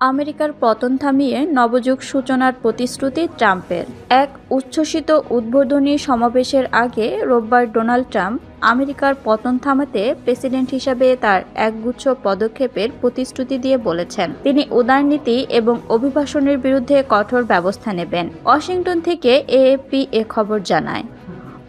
আমেরিকার পতন থামিয়ে নবযুগ সূচনার প্রতিশ্রুতি ট্রাম্পের। এক উচ্ছ্বসিত উদ্বোধনী সমাবেশের আগে রোববার ডোনাল্ড ট্রাম্প আমেরিকার পতন থামাতে প্রেসিডেন্ট হিসাবে তার একগুচ্ছ পদক্ষেপের প্রতিশ্রুতি দিয়ে বলেছেন। তিনি উদারনীতি এবং অভিবাসনের বিরুদ্ধে কঠোর ব্যবস্থা নেবেন। ওয়াশিংটন থেকে এএফপি এ খবর জানায়।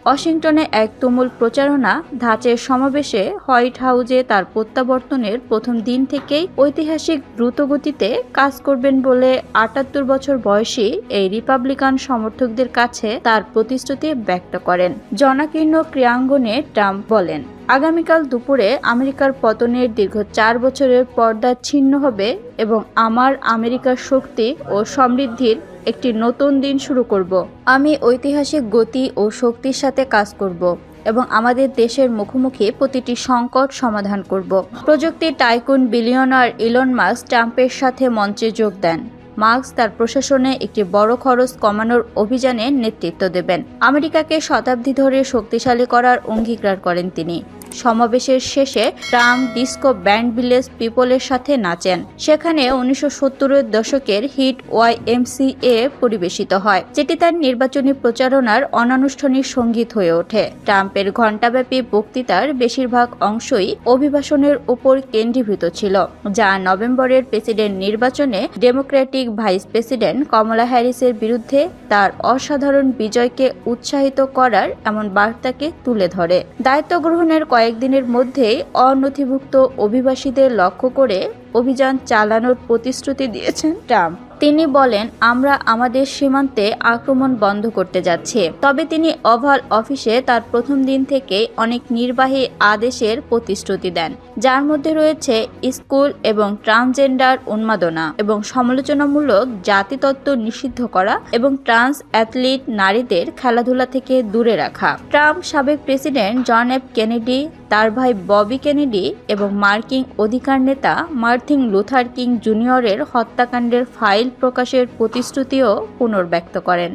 ওয়াশিংটনে এক তুমুল প্রচারণা ধাঁচের সমাবেশে হোয়াইট হাউজে তার প্রত্যাবর্তনের প্রথম দিন থেকেই ঐতিহাসিক দ্রুতগতিতে কাজ করবেন বলে আটাত্তর বছর বয়সী এই রিপাবলিকান সমর্থকদের কাছে তার প্রতিশ্রুতি ব্যক্ত করেন। জনাকীর্ণ ক্রিয়াঙ্গনে ট্রাম্প বলেন, আগামীকাল দুপুরে আমেরিকার পতনের দীর্ঘ চার বছরের পর্দা ছিন্ন হবে এবং আমার আমেরিকার শক্তি ও সমৃদ্ধির একটি নতুন দিন শুরু করব। আমি ঐতিহাসিক গতি ও শক্তির সাথে কাজ করব এবং আমাদের দেশের মুখোমুখি প্রতিটি সংকট সমাধান করব। প্রযুক্তি টাইকুন বিলিয়নার ইলন মাস্ক ট্রাম্পের সাথে মঞ্চে যোগ দেন। মার্কস তার প্রশাসনে একটি বড় খরচ কমানোর অভিযানে নেতৃত্ব দেবেন। আমেরিকাকে শতাব্দী ধরে শক্তিশালী করার অঙ্গীকার করেন তিনি। সমাবেশের শেষে ট্রাম্প ডিস্কো ব্যান্ড ভিলেজ পিপলের সাথে নাচেন। সেখানে উনিশশো সত্তরের দশকের হিট ওয়াই এ পরিবেশিত হয়, যেটি তার নির্বাচনী প্রচারণার অনানুষ্ঠানিক সংগীত হয়ে ওঠে। ট্রাম্পের ঘণ্টাব্যাপী বক্তৃতার বেশিরভাগ অংশই অভিবাসনের উপর কেন্দ্রীভূত ছিল, যা নভেম্বরের প্রেসিডেন্ট নির্বাচনে ডেমোক্রেটিক ভাইস প্রেসিডেন্ট কমলা হ্যারিসের বিরুদ্ধে তার অসাধারণ বিজয়কে উৎসাহিত করার এমন বার্তাকে তুলে ধরে। দায়িত্ব গ্রহণের কয়েকদিনের মধ্যেই অনথিভুক্ত অভিবাসীদের লক্ষ্য করে অভিযান চালানোর প্রতিশ্রুতি দিয়েছেন ট্রাম্প। তিনি বলেন, আমরা আমাদের সীমান্তে আক্রমণ বন্ধ করতে যাচ্ছি। তবে তিনি ওভাল অফিসে তার প্রথম দিন থেকে অনেক নির্বাহী আদেশের প্রতিশ্রুতি দেন, যার মধ্যে রয়েছে স্কুল এবং ট্রান্সজেন্ডার উন্মাদনা এবং সমালোচনামূলক জাতিতত্ত্ব নিষিদ্ধ করা এবং ট্রান্স অ্যাথলিট নারীদের খেলাধুলা থেকে দূরে রাখা। ট্রাম্প সাবেক প্রেসিডেন্ট জন এফ কেনেডি তার ভাই ববি কেনেডি এবং মার্কিন অধিকার নেতা মার্থিন লুথার কিং জুনিয়রের হত্যাকাণ্ডের ফাইল প্রকাশের প্রতিশ্রুতিও পুনর্ব্যক্ত করেন।